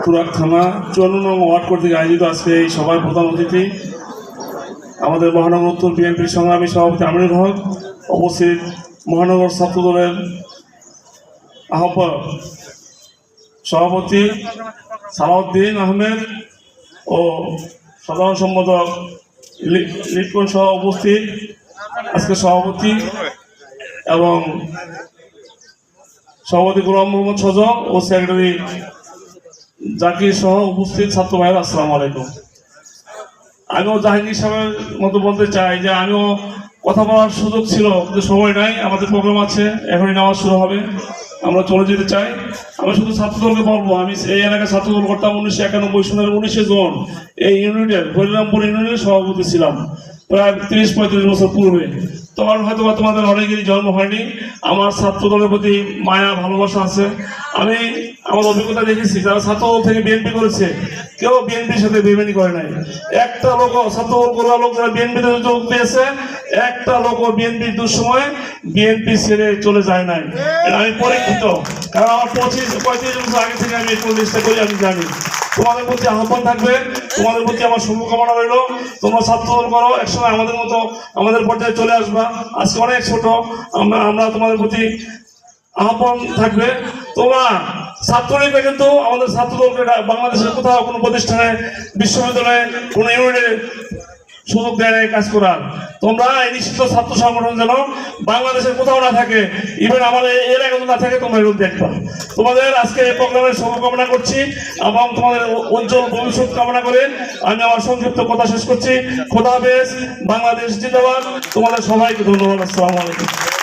তুরাক থানা চুয়ান্ন নং ওয়ার্ড কর্তৃক আয়োজিত আজকে এই সভার প্রধান অতিথি, আমাদের মহানগর উত্তর বিএনপির সংগ্রামী সভাপতি আমিনুল হক, উপস্থিত মহানগর ছাত্র দলের আহ্বায়ক সভাপতি সালাউদ্দিন আহমেদ ও সাধারণ সম্পাদক লি- লিটন সহ উপস্থিত আজকে সভাপতি এবং সভাপতি গোলাম মোহাম্মদ সজল ও সেক্রেটারি জাকির সহ উপস্থিত ছাত্র ভাইয়ের, আসসালামু আলাইকুম। আমিও জাহাঙ্গীর সাহেবের মতো বলতে চাই যে আমিও কথা বলার সুযোগ ছিল, কিন্তু সময় নাই, আমাদের প্রোগ্রাম আছে, এখনই নেওয়া শুরু হবে, আমরা চলে যেতে চাই। আমি শুধু ছাত্রদলকে বলব, আমি এই এলাকায় ছাত্রদল করতাম উনিশশো একানব্বই, সনের উনিশে জুন এই ইউনিটের হরিরামপুর ইউনিটের সভাপতি ছিলাম। প্রায় তিরিশ পঁয়ত্রিশ বছর পূর্বে। তখন হয়তো তোমাদের অনেকেরই জন্ম হয়নি। আমার ছাত্রদলের প্রতি মায়া, ভালোবাসা আছে। আমি আমার অভিজ্ঞতা দেখেছি, যারা ছাত্রদল থেকে বিএনপি করেছে, কেউ বিএনপির সাথে বেমানি করে নাই। একটা লোক ছাত্রদল করা লোক যারা বিএনপিতে যোগ দিয়েছে, একটা লোক বিএনপির দুঃসময় বিএনপি ছেড়ে চলে যায় নাই। আমি পরীক্ষিত, কারণ আমার পঁচিশ, পঁয়ত্রিশ বছর আগে থেকে আমি এই পরিবেশটা করি, আমি জানি। তোমাদের প্রতি আহ্বান থাকবে তোমাদের প্রতি আমার শুভকামনা রইল। তোমরা স্বার্থপন করো, একসময় আমাদের মতো আমাদের পর্যায়ে চলে আসবা। আজকে অনেক ছোট, আমরা আমরা তোমাদের প্রতি আহ্বান থাকবে। তোমরা ছাত্রলীগরা কিন্তু আমাদের ছাত্রদলকে দলকে বাংলাদেশের কোথাও কোনো প্রতিষ্ঠানে, বিশ্ববিদ্যালয়ে, কোনো ইউনিটে সুযোগ দেয় এই কাজ করার। তোমরা এই নিশ্চিত ছাত্র সংগঠন যেন বাংলাদেশের কোথাও না থাকে ইভেন আমাদের এই এলাকায় না থাকে, তোমরা এরকম দেখবা তোমাদের আজকে এই প্রোগ্রামের শুভকামনা করছি এবং তোমাদের উজ্জ্বল ভবিষ্যৎ কামনা করে আমি আমার সংক্ষিপ্ত কথা শেষ করছি। খোদা বেশ বাংলাদেশ জিন্দাবাদ। তোমাদের সবাইকে ধন্যবাদ। আসসালামু আলাইকুম।